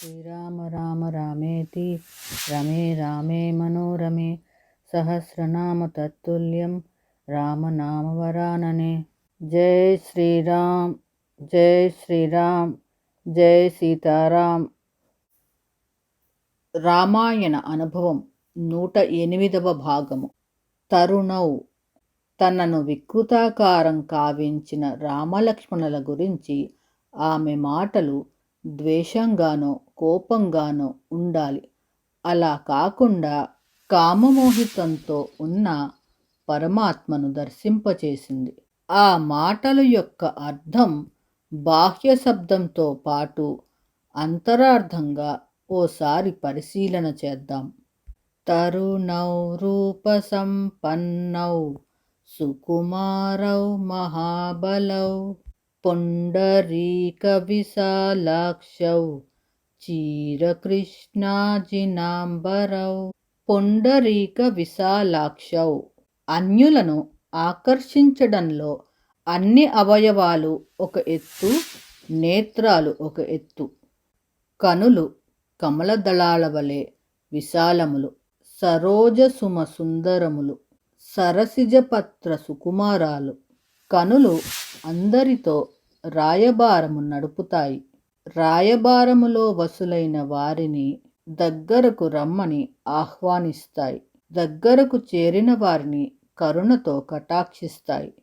శ్రీరామ రామ రామేతి రమే రామే మనోరమే సహస్రనామ తత్తుల్యం రామనామవరాననే జై శ్రీరామ్ జై శ్రీరామ్ జై సీతారాం రామాయణ అనుభవం నూట ఎనిమిదవ భాగము తరుణౌ తనను వికృతాకారం కావించిన రామలక్ష్మణుల గురించి ఆమె మాటలు ద్వేషంగానో కోపంగానో ఉండాలి అలా కాకుండా కామమోహితంతో ఉన్న పరమాత్మను దర్శింపచేసింది ఆ మాటల యొక్క అర్థం బాహ్య శబ్దంతో పాటు అంతరార్థంగా ఓసారి పరిశీలన చేద్దాం తరుణౌ రూప సంపన్నౌ సుకుమారౌ మహాబలౌ पुण्डरीकविशालाक्षौ చీరకృష్ణాజినాంబరౌ పొండరీక విశాలాక్షౌ. అన్యులను ఆకర్షించడంలో అన్ని అవయవాలు ఒక ఎత్తు నేత్రాలు ఒక ఎత్తు. కనులు కమలదళాల వలె విశాలములు సరోజసుమ సుందరములు సరసిజపత్ర సుకుమారాలు. కనులు అందరితో రాయబారము నడుపుతాయి. రాయబారములో వసులైన వారిని దగ్గరకు రమ్మని ఆహ్వానిస్తాయి. దగ్గరకు చేరిన వారిని కరుణతో కటాక్షిస్తాయి.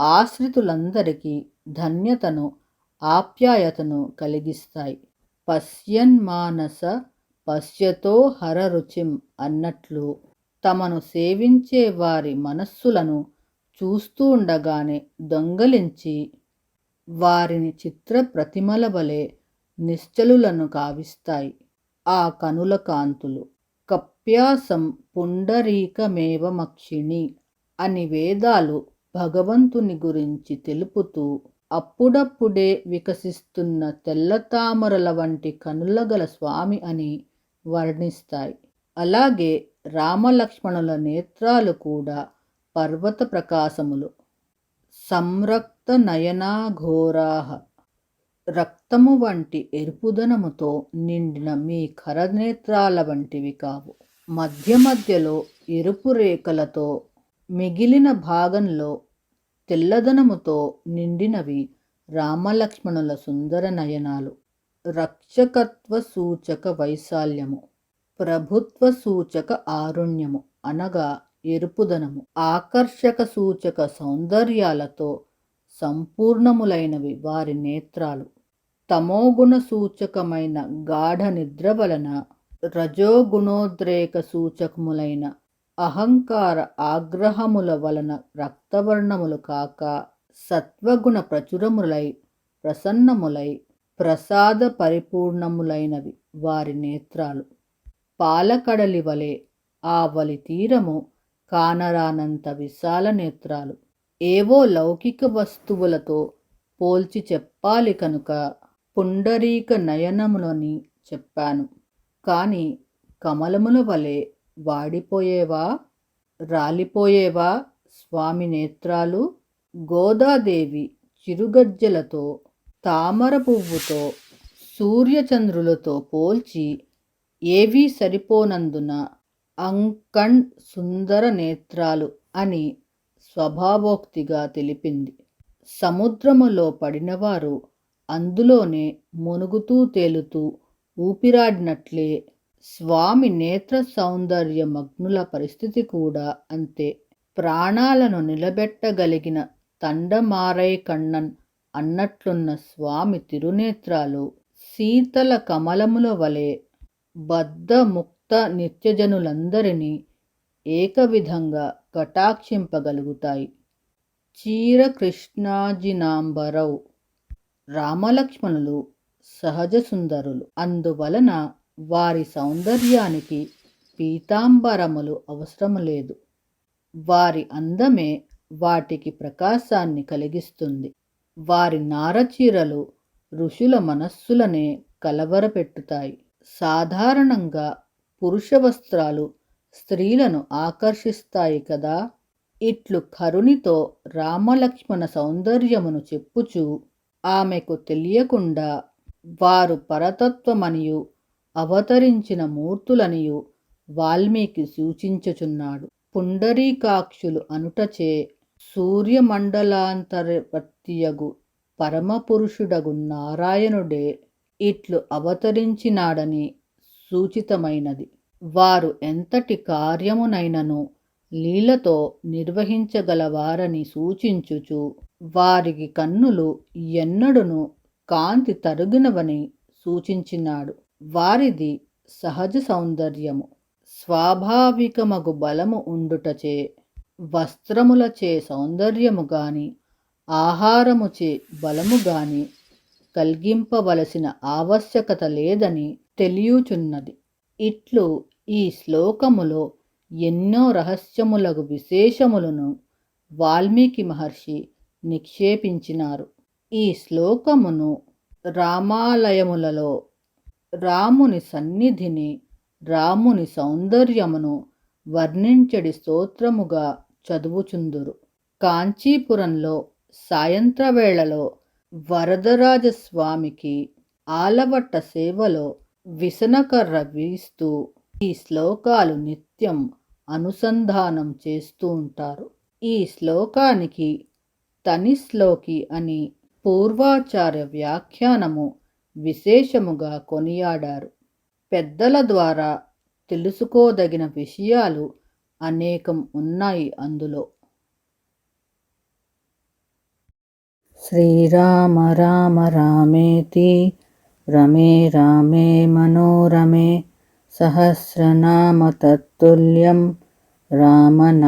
ఆశ్రితులందరికీ ధన్యతను ఆప్యాయతను కలిగిస్తాయి. పశ్యన్మానస పశ్యతో హరరుచిం అన్నట్లు తమను సేవించే వారి మనస్సులను చూస్తూ ఉండగానే దొంగలించి వారిని చిత్ర ప్రతిమల వలె నిశ్చలులను కావిస్తాయి ఆ కనుల కాంతులు కప్యాసం పుండరీకమేవమక్షిణి అని వేదాలు భగవంతుని గురించి తెలుపుతూ అప్పుడప్పుడే వికసిస్తున్న తెల్లతామరల వంటి కనుల గల స్వామి అని వర్ణిస్తాయి. అలాగే రామలక్ష్మణుల నేత్రాలు కూడా పర్వత ప్రకాశములు. సంరక్త నయనాఘోరాహ రక్తము వంటి ఎరుపుదనముతో నిండిన మీ కరనేత్రాల వంటివి కావు. మధ్య మధ్యలో ఎరుపు రేఖలతో మిగిలిన భాగంలో తెల్లదనముతో నిండినవి రామలక్ష్మణుల సుందర నయనాలు. రక్షకత్వ సూచక వైశాల్యము ప్రభుత్వ సూచక ఆరుణ్యము అనగా ఎరుపుదనము. ఆకర్షక సూచక సౌందర్యాలతో సంపూర్ణములైనవి వారి నేత్రాలు. తమోగుణ సూచకమైన గాఢ నిద్ర వలన రజోగుణోద్రేక సూచకములైన అహంకార ఆగ్రహముల వలన రక్తవర్ణములు కాక సత్వగుణ ప్రచురములై ప్రసన్నములై ప్రసాద పరిపూర్ణములైనవి వారి నేత్రాలు. పాలకడలి వలె ఆ వలి తీరము కానరానంత విశాల నేత్రాలు. ఏవో లౌకిక వస్తువులతో పోల్చి చెప్పాలి కనుక పుండరీక నయనములని చెప్పాను. కానీ కమలముల వలె వాడిపోయేవా? రాలిపోయేవా స్వామి నేత్రాలు? గోదాదేవి చిరుగజ్జలతో తామర పువ్వుతో సూర్యచంద్రులతో పోల్చి ఏవీ సరిపోనందున అంకణ్ సుందర నేత్రాలు అని స్వభావోక్తిగా తెలిపింది. సముద్రములో పడినవారు అందులోనే మునుగుతూ తేలుతూ ఊపిరాడినట్లే స్వామి నేత్ర సౌందర్య మగ్నుల పరిస్థితి కూడా అంతే. ప్రాణాలను నిలబెట్టగలిగిన తండమారై కണ്ണన్ అన్నట్లున్న స్వామి తిరునేత్రాలు శీతల కమలముల వలె బద్ధ ముక్త నిత్యజనులందరినీ ఏకవిధంగా కటాక్షింపగలుగుతాయి. చీర కృష్ణాజినాంబరౌ రామలక్ష్మణులు సహజ సుందరులు అందువలన వారి సౌందర్యానికి పీతాంబరములు అవసరం లేదు. వారి అందమే వాటికి ప్రకాశాన్ని కలిగిస్తుంది. వారి నారచీరలు ఋషుల మనస్సులనే కలవరపెట్టుతాయి. సాధారణంగా పురుష వస్త్రాలు స్త్రీలను ఆకర్షిస్తాయి కదా. ఇట్లు కరునితో రామలక్ష్మణ సౌందర్యమును చెప్పుచూ ఆమెకు తెలియకుండా వారు పరతత్వమనియు అవతరించిన మూర్తులనియు వాల్మీకి సూచించుచున్నాడు. పుండరీకాక్షులు అనుటచే సూర్యమండలాంతర్వర్తియగు పరమపురుషుడగు నారాయణుడే ఇట్లు అవతరించినాడని సూచితమైనది. వారు ఎంతటి కార్యమునైనను లీలతో నిర్వహించగలవారని సూచించుచు వారికి కన్నులు ఎన్నడును కాంతి తరుగినవని సూచించినాడు. వారిది సహజ సౌందర్యము. స్వాభావికమగు బలము ఉండుటచే వస్త్రములచే సౌందర్యము గాని ఆహారముచే బలము గాని కలిగింపవలసిన ఆవశ్యకత లేదని తెలియుచున్నది. ఇట్లు ఈ శ్లోకములో ఎన్నో రహస్యములకు విశేషములను వాల్మీకి మహర్షి నిక్షేపించినారు. ఈ శ్లోకమును రామాలయములలో రాముని సన్నిధిని రాముని సౌందర్యమును వర్ణించడి స్తోత్రముగా చదువుచుందురు. కాంచీపురంలో సాయంత్రవేళలో వరదరాజస్వామికి ఆలవట్ట సేవలో విసనకర్ర వీస్తూ ఈ శ్లోకాలు నిత్యం అనుసంధానం చేస్తూ ఉంటారు. ఈ శ్లోకానికి తనిశ్లోకి అని పూర్వాచార్య వ్యాఖ్యానము విశేషముగా కొనియాడారు. పెద్దల ద్వారా తెలుసుకోదగిన విషయాలు అనేకం ఉన్నాయి అందులో. శ్రీరామ రామ రామేతి रमे रामे मनोरमे सहस्रनाम तत्तुल्यं रामनामबरानने